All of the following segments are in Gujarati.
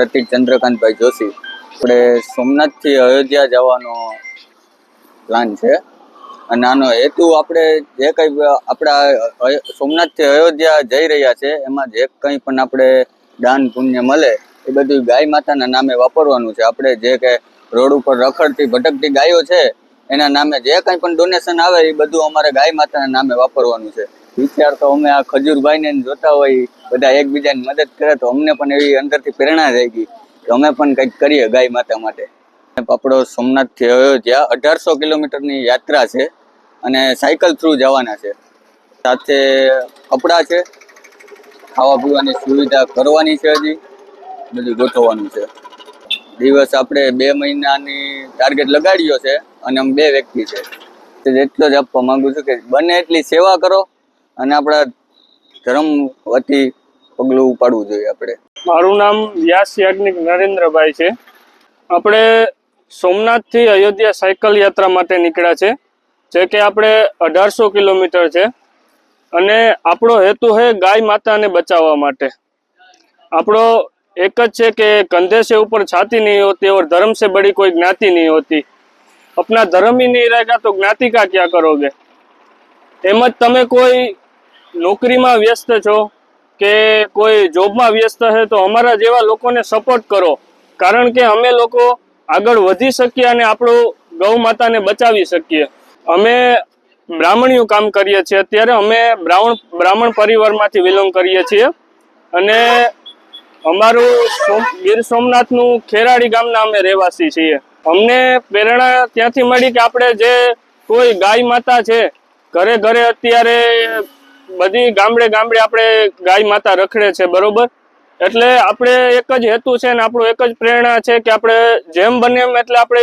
પ્રતિક ચંદ્રકાંતભાઈ જોશી. આપણે સોમનાથથી અયોધ્યા જવાનો પ્લાન છે. અને આનો હેતુ આપણે જે કંઈ આપણા સોમનાથથી અયોધ્યા જઈ રહ્યા છે, એમાં જે કંઈ પણ આપણે દાન પુણ્ય મળે, એ બધું ગાય માતાના નામે વાપરવાનું છે. આપણે જે કે રોડ ઉપર રખડતી ભટકતી ગાયો છે, એના નામે જે કંઈ પણ ડોનેશન આવે, એ બધું અમારે ગાય માતાના નામે વાપરવાનું છે. વિચાર તો અમે આ ખજૂરભાઈને જોતા હોય, બધા એકબીજાની મદદ કરે તો અમને પણ એવી અંદરથી પ્રેરણા થઈ ગઈ કે અમે પણ કંઈક કરીએ ગાય માતા માટે. આપણો સોમનાથથી અયોધ્યા અઢારસો કિલોમીટરની યાત્રા છે અને સાયકલ થ્રુ જવાના છે. સાથે કપડાં છે, ખાવા પીવાની સુવિધા કરવાની છે હજી, બધું ગોઠવવાનું છે. દિવસ આપણે બે મહિનાની ટાર્ગેટ લગાડ્યો છે અને અમે બે વ્યક્તિ છે. એટલો જ આપવા માંગુ છું કે બને એટલી સેવા કરો અને આપણા ધર્મ વતી પગલું ઉપાડવું જોઈએ આપણે. મારું નામ વ્યાસ યાજ્ઞિક નરેન્દ્રભાઈ છે. આપણે સોમનાથથી અયોધ્યા સાયકલ યાત્રા માટે નીકળ્યા છે, જે કે આપણે અઢારસો કિલોમીટર છે. અને આપણો હેતુ છે ગાય માતાને બચાવવા માટે. આપણો એક જ છે કે કંધે સે ઉપર છાતી નહીં હોતી, ઓર ધર્મ સે બડી કોઈ જ્ઞાતિ નહીં હોતી. અપના ધર્મ હી નહીં રહેગા તો જ્ઞાતિ કા ક્યાં કરોગે? એમ જ તમે કોઈ નોકરીમાં વ્યસ્ત છો કે કોઈ જોબમાં વ્યસ્ત છે તો અમારા જેવા લોકોને સપોર્ટ કરો. કારણ કે અમે લોકો આગળ વધી શકીએ અને આપણું ગૌ માતાને બચાવી શકીએ. અમે બ્રાહ્મણીયું કામ કરીએ છીએ. અત્યારે અમે બ્રાહ્મણ બ્રાહ્મણ પરિવારમાંથી બિલોંગ કરીએ છીએ. અને અમારું ગીર સોમનાથનું ખેરાડી ગામના અમે રહેવાસી છીએ. અમને પ્રેરણા ત્યાંથી મળી કે આપણે જે કોઈ ગાય માતા છે, ઘરે ઘરે અત્યારે બધી ગામડે ગામડે આપણે ગાય માતા રખડે છે, બરોબર? એટલે આપણે એક જ હેતુ છે ને આપણું એક જ પ્રેરણા છે કે આપણે જેમ બને એમ એટલે આપણે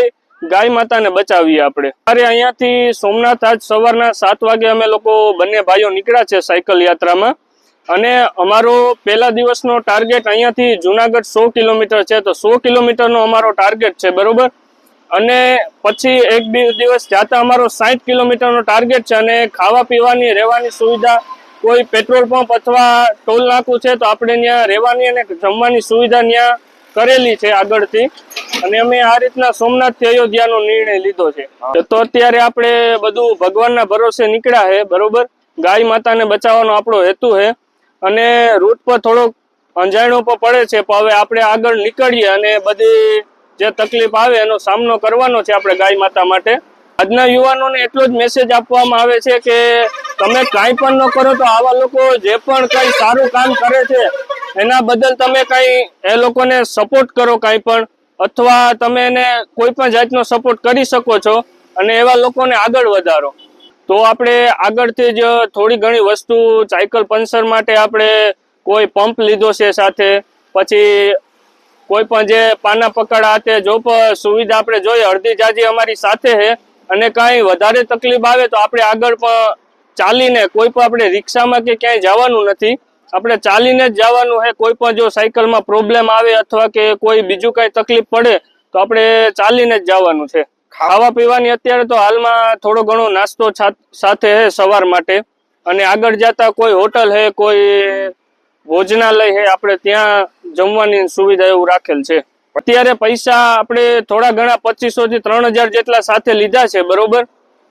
ગાય માતાને બચાવીએ આપણે. અરે અહીંયાથી સોમનાથ આજ સવારના સાત વાગે અમે લોકો બંને ભાઈઓ નીકળ્યા છે સાયકલ યાત્રામાં. અને અમારો પહેલા દિવસનો ટાર્ગેટ અહીંયાથી જુનાગઢ સો કિલોમીટર છે, તો સો કિલોમીટરનો અમારો ટાર્ગેટ છે, બરોબર? અને પછી એક બે દિવસ જાતા અમારો સાઠ કિલોમીટરનો ટાર્ગેટ છે અને ખાવા પીવાની રહેવાની સુવિધા કોઈ પેટ્રોલ પંપ અથવા ટોલ નાકું છે તો આપણે ત્યાં રહેવાની અને જમવાની સુવિધા ત્યાં કરેલી છે આગળથી. અને અમે આ રીતના સોમનાથથી અયોધ્યાનો નિર્ણય લીધો છે. તો અત્યારે આપણે બધું ભગવાનના ભરોસે નીકળ્યા છે બરોબર? ગાય માતાને બચાવવાનો આપણો હેતુ છે અને રૂટ પર થોડોક અંજાણો પણ પડે છે પણ હવે આપણે આગળ નીકળીએ અને બધી જે તકલીફ આવે એનો સામનો કરવાનો છે આપણે ગાય માતા માટે. આજના યુવાનોને એટલો જ મેસેજ આપવામાં આવે છે કે તમે કાંઈ પણ ન કરો તો આવા લોકો જે પણ કંઈ સારું કામ કરે છે, એના બદલ તમે કંઈ એ લોકોને સપોર્ટ કરો કાંઈ પણ. અથવા તમે એને કોઈ પણ જાતનો સપોર્ટ કરી શકો છો અને એવા લોકોને આગળ વધારો. તો આપણે આગળથી જ થોડી ઘણી વસ્તુ સાયકલ પંચર માટે આપણે કોઈ પંપ લીધો છે સાથે. પછી કોઈ પણ જે પાના પકડા તે જો સુવિધા આપણે જોઈએ, અડધી જાજી અમારી સાથે છે અને કાંઈ વધારે તકલીફ આવે તો આપણે આગળ પણ ચાલીને કોઈ પણ આપણે રિક્ષામાં કે ક્યાંય જવાનું નથી. આપણે ચાલીને જ જવાનું છે. કોઈ પણ જો સાયકલમાં પ્રોબ્લેમ આવે અથવા કે કોઈ બીજું કાંઈ તકલીફ પડે તો આપણે ચાલીને જ જવાનું છે. ખાવા પીવાની અત્યારે તો હાલમાં થોડો ઘણો નાસ્તો સાથે છે સવાર માટે. અને આગળ જતા કોઈ હોટલ છે, કોઈ ભોજનાલય છે આપણે ત્યાં જમવાની સુવિધા એવું રાખેલ છે. અત્યારે પૈસા આપણે થોડા ઘણા પચીસો થી ત્રણ હજાર જેટલા સાથે લીધા છે, બરોબર?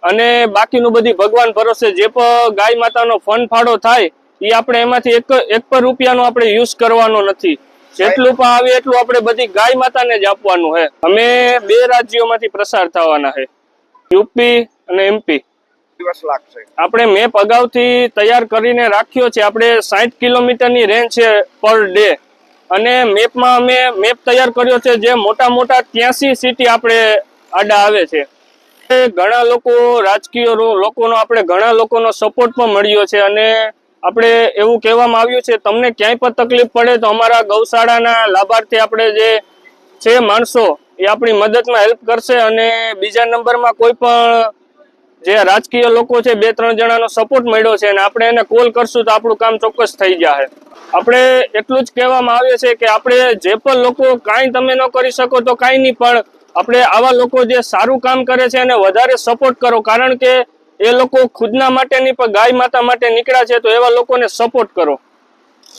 અને બાકીનું બધી ભગવાન ભરોસે જે પણ ગાય માતાનો ફંડ ફાળો થાય એ આપણે એમાંથી એક એક પણ રૂપિયાનો આપણે યુઝ કરવાનો નથી. જેટલું પણ આવે એટલું આપણે બધી ગાય માતાને જ આપવાનું છે અમે બે રાજ્યોમાંથી પ્રસાર થવાના છે યુપી અને એમપી. દિવસ લાગશે. આપણે મેપ અગાઉથી તૈયાર કરીને રાખ્યો છે. આપણે સાઠ કિલોમીટરની રેન્જ છે પર ડે. અને મેપમાં અમે મેપ તૈયાર કર્યો છે જે મોટા મોટા ત્યાંસી સિટી આપણે આડા આવે છે. ઘણા લોકો રાજકીય લોકોનો આપણે ઘણા લોકોનો સપોર્ટ પણ મળ્યો છે. અને આપણે એવું કહેવામાં આવ્યું છે, તમને ક્યાંય પણ તકલીફ પડે તો અમારા ગૌશાળાના લાભાર્થી આપણે જે છે માણસો, એ આપણી મદદમાં હેલ્પ કરશે અને બીજા નંબરમાં કોઈ પણ જે રાજકીય લોકો છે, બે ત્રણ જણાનો સપોર્ટ મળ્યો છે અને આપણે એને કોલ કરશું તો આપણું કામ ચોક્કસ થઈ જશે આપણે એટલું જ કહેવામાં આવે છે કે આપણે જે પણ લોકો કાંઈ તમે ન કરી શકો તો કાંઈ નહીં, પણ આપણે આવા લોકો જે સારું કામ કરે છે એને વધારે સપોર્ટ કરો, કારણ કે એ લોકો ખુદના માટે નહીં, પણ ગાય માતા માટે નીકળ્યા છે, તો એવા લોકોને સપોર્ટ કરો.